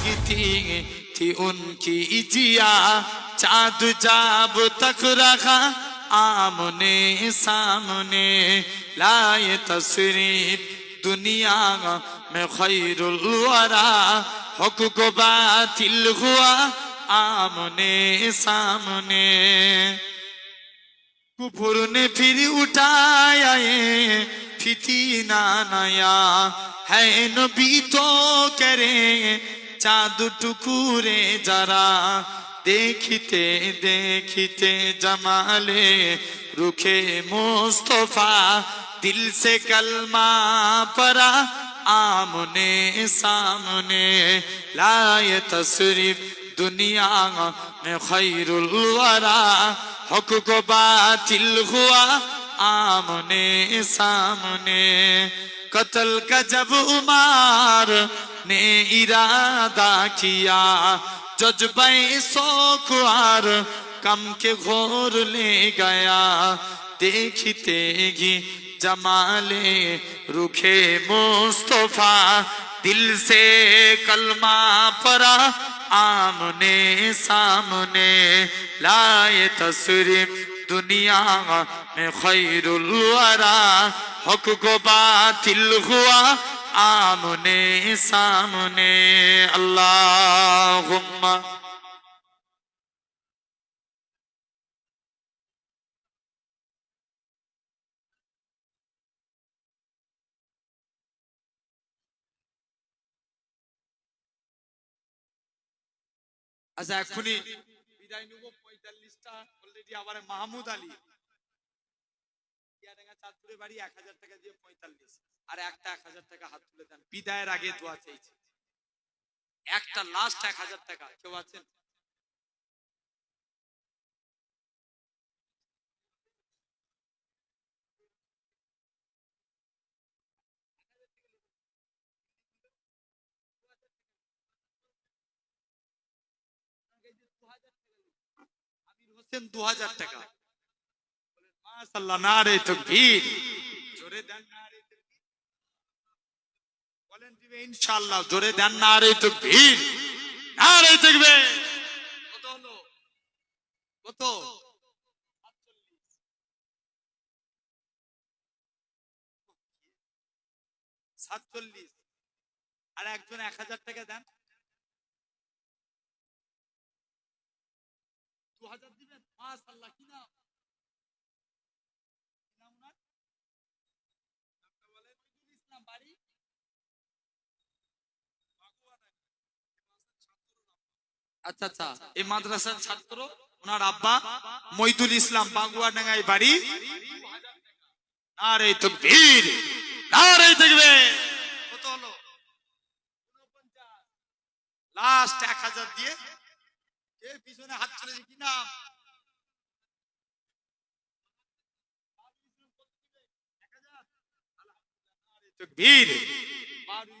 जागती थी उनकी जिया चाँद जाब तक रखा आमने सामने लाए तस्वीर दुनिया में खैरुल वरा हक को बातिल हुआ आमने सामने कुफुर ने फिर उठाया ये फितीना नया है नबी तो करे চাঁদ ٹکورے جرا دیکھتے دیکھتے جمالے رکھے مصطفیٰ، دل سے کلمہ پرا، آمنے سامنے، لائے تصریف دنیا میں خیر الورا۔ حق کو باطل ہوا، آمنے سامنے۔ قتل کا جب عمار نے ارادہ کیا۔ ججبہ سوکوار کم کے غور لے گیا۔ دیکھتے گی جمالے رکھے مصطفیٰ دل سے کلمہ پڑا آمنے سامنے لائے تصور دنیا میں خیر الورا۔ حق کو باطل ہوا۔ आमने सामने अल्लाहुम्मा আচ্ছা এখনই বিদায় নেবো পঁয়তাল্লিশটা অলরেডি আবার মাহমুদ আলী টিয়াডাঙ্গা চাঁদপুরে বাড়ি এক হাজার টাকা দিয়ে পঁয়তাল্লিশ, আর একটা এক হাজার টাকা হাত তুলে দেন। বিদায়ের আগে দোয়া চাইছে একটা লাস্ট এক হাজার টাকা, কেউ আছেন? দু হাজার টাকা। মাশাল্লাহ না রে জোরে দেন না রে তকবীর। বলেন দিবে, ইনশাআল্লাহ, জোরে দেন না রে তকবীর। না কত হলো? কত? সাতচল্লিশ। আর একজন এক হাজার টাকা দেন। দু হাজার দিবেন? মাশাল্লাহ কি নাম কি নাম ওনার? নামটা বলেন? নজরুল ইসলাম বাড়ি আচ্ছা আচ্ছা। এই মাদ্রাসার ছাত্র, ওনার আব্বা মইদুল ইসলাম বাগুয়া ডাঙ্গাই বাড়ি। আরে তকবীর আরে তকবীর। কত হলো? লাস্ট এক হাজার দিয়ে। কে পিছনে হাত চলেছে কি নাম?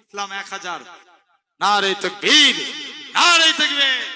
ইসলাম এক হাজার। নারে তকবীর নারে তকবীর।